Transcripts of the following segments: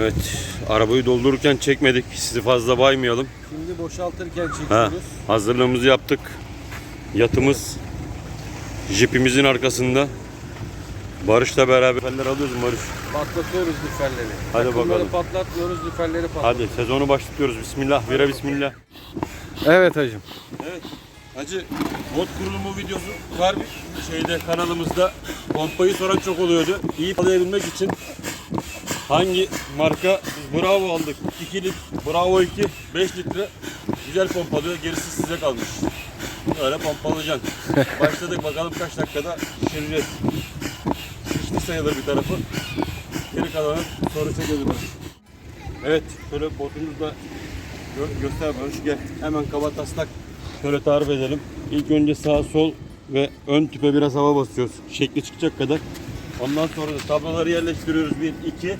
Evet, arabayı doldururken çekmedik. Sizi fazla baymayalım. Şimdi boşaltırken Ha, çekiyoruz. hazırlığımızı yaptık. Yatımız jipimizin arkasında. Barış'la beraber Lüferler alıyoruz mu Barış. Patlatıyoruz lüferleri. Hadi Takımları bakalım. patlatmıyoruz, lüferleri patlatıyoruz. Hadi sezonu başlatıyoruz. Bismillah. Vira bismillah. Evet hacım. Evet. Hacı bot kurulumu videosu var bir şeyde kanalımızda. Pompayı soran çok oluyordu. İyi palayabilmek için hangi marka biz Bravo aldık. 2 litre Bravo 2 5 litre güzel pompalıyor. Gerisi size kalmış. Öyle pompalayacaksın. Başladık bakalım kaç dakikada şişireceğiz. Şişti sayılır bir tarafı. Geri kalanı sonra çekeriz. Evet, şöyle botumuzda Gö- göster Barış gel. Hemen kaba taslak şöyle tarif edelim. İlk önce sağ sol ve ön tüpe biraz hava basıyoruz. Şekli çıkacak kadar. Ondan sonra da tabloları yerleştiriyoruz. 1, 2,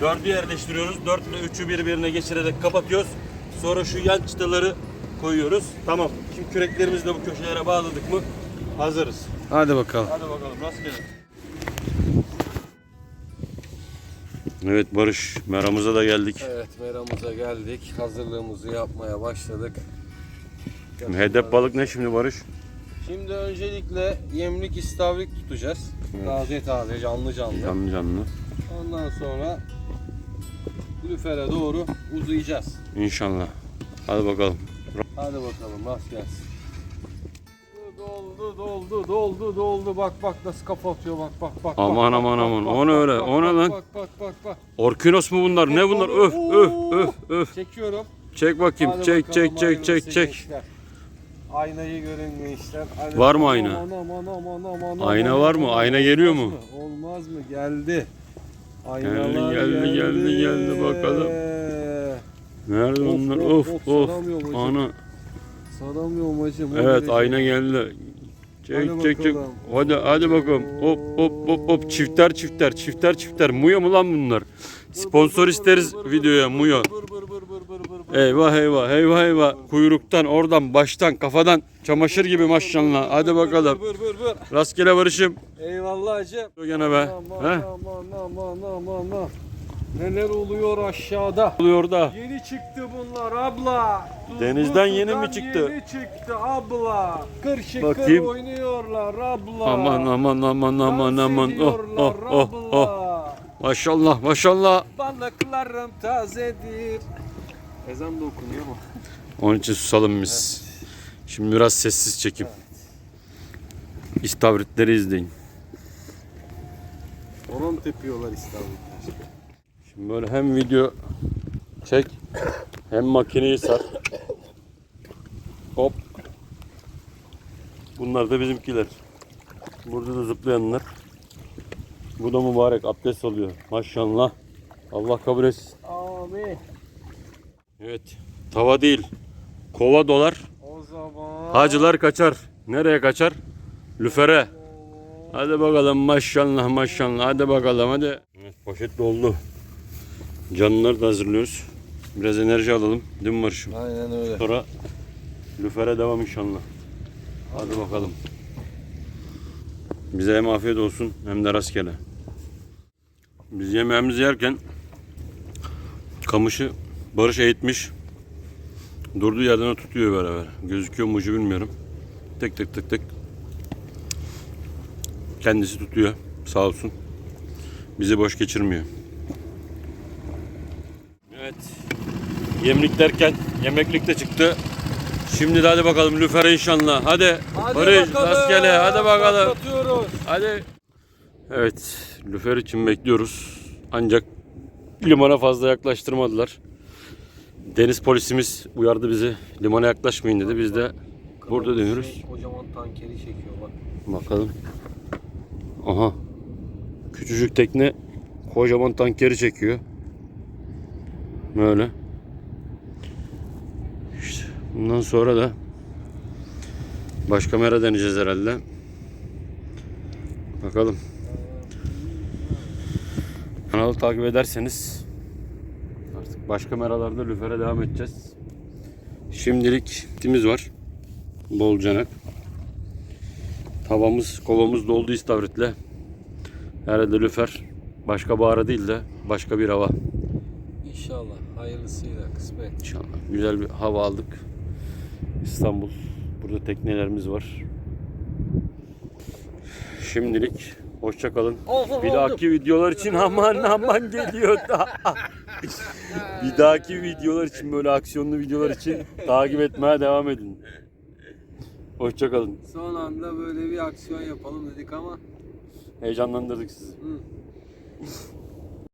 4'ü yerleştiriyoruz. 4 ile 3'ü birbirine geçirerek kapatıyoruz. Sonra şu yan çıtaları koyuyoruz. Tamam. Şimdi küreklerimizi de bu köşelere bağladık mı hazırız. Hadi bakalım. Hadi bakalım rastgele. Evet Barış, meramıza da geldik. Evet meramıza geldik. Hazırlığımızı yapmaya başladık. Hedef balık ne şimdi Barış? Şimdi öncelikle yemlik istavrit tutacağız. Taze taze, canlı canlı. Canlı canlı. Ondan sonra lüfere doğru uzayacağız. İnşallah. Hadi bakalım. Hadi bakalım rast gelsin. Doldu doldu doldu doldu bak bak nasıl kafa atıyor bak bak bak. Aman, bak, aman, bak, aman. bak, O ne bak, öyle? bak, O ne bak, lan? Bak bak bak bak. Orkinos mu bunlar? Ne bunlar? Öf öf öf öf. Çekiyorum. Çek bakayım. Hadi Çek bakalım, çek çek çek çek. gençler. Aynayı görün gençler. Hadi Var mı ayna? Aman, aman, aman, aman, Ayna aman, var mı? Ayna geliyor Olmaz mu? mı? Olmaz mı? Geldi. Geldi, Aynalar geldi, geldi, geldi bakalım. Nerede Of, onlar? of, Of of, saramıyorum. Ana. Saramıyorum hacım. Evet ayna geldi. Çek Hadi çek çek. Hadi hadi bakalım. Hop hop hop hop. Çifter çifter çifter çifter. Muya mı lan bunlar? Sponsor isteriz videoya Muya. Eyvah eyvah eyvah eyvah. Kuyruktan oradan baştan kafadan çamaşır gibi maşallah. Hadi bakalım. Bır bır bır. Rastgele barışım. Eyvallah hacım. Gene be. Aman He? aman aman aman aman. Neler oluyor aşağıda? Oluyor da. Yeni çıktı bunlar abla. Tuzlu Denizden yeni mi çıktı? Yeni çıktı abla. Kır şıkır Bakayım. oynuyorlar abla. Aman aman aman aman aman. Oh oh oh oh. Maşallah maşallah. Balıklarım tazedir. Ezan da okunuyor mu? Onun için susalım biz. Şimdi biraz sessiz çekim. İstavritleri izleyin. Horon tepiyorlar İstanbul'da. Şimdi böyle hem video çek hem makineyi sar. Hop. Bunlar da bizimkiler. Burada da zıplayanlar. Bu da mübarek abdest alıyor. Maşallah. Allah kabul etsin. Amin. Evet. Tava değil. Kova dolar. O zaman. Hacılar kaçar. Nereye kaçar? Lüfere. Hadi bakalım maşallah maşallah. Hadi bakalım hadi. Evet, poşet doldu. Canlıları da hazırlıyoruz. Biraz enerji alalım. Değil mi Barış'ım? Aynen öyle. Sonra lüfere devam inşallah. Hadi bakalım. Bize hem afiyet olsun hem de rastgele. Biz yemeğimizi yerken kamışı Barış eğitmiş. Durduğu yerden tutuyor beraber. Gözüküyor mu ucu bilmiyorum. Tık tık tık tık. Kendisi tutuyor. Sağ olsun. Bizi boş geçirmiyor. Evet. Yemlik derken yemeklik de çıktı. Şimdi de hadi bakalım lüfere inşallah. Hadi. Barış rastgele hadi bakalım. Hadi. Evet, lüfer için bekliyoruz. Ancak limana fazla yaklaştırmadılar. Deniz polisimiz uyardı bizi. Limana yaklaşmayın dedi. Biz de burada dönüyoruz. Şey, kocaman tankeri çekiyor bak. Bakalım. Aha. Küçücük tekne kocaman tankeri çekiyor. Böyle. İşte bundan sonra da başka mera deneyeceğiz herhalde. Bakalım. Kanalı takip ederseniz başka meralarda lüfere devam edeceğiz. Şimdilik itimiz var. Bol canak. Tavamız, kovamız doldu istavritle. Herhalde lüfer başka bahara değil de başka bir hava. İnşallah hayırlısıyla kısmet. İnşallah. Güzel bir hava aldık. İstanbul. Burada teknelerimiz var. Şimdilik hoşça kalın. Bir dahaki videolar için aman aman geliyor da. bir dahaki videolar için böyle aksiyonlu videolar için takip etmeye devam edin. Hoşça kalın. Son anda böyle bir aksiyon yapalım dedik ama Heyecanlandırdık sizi. hı.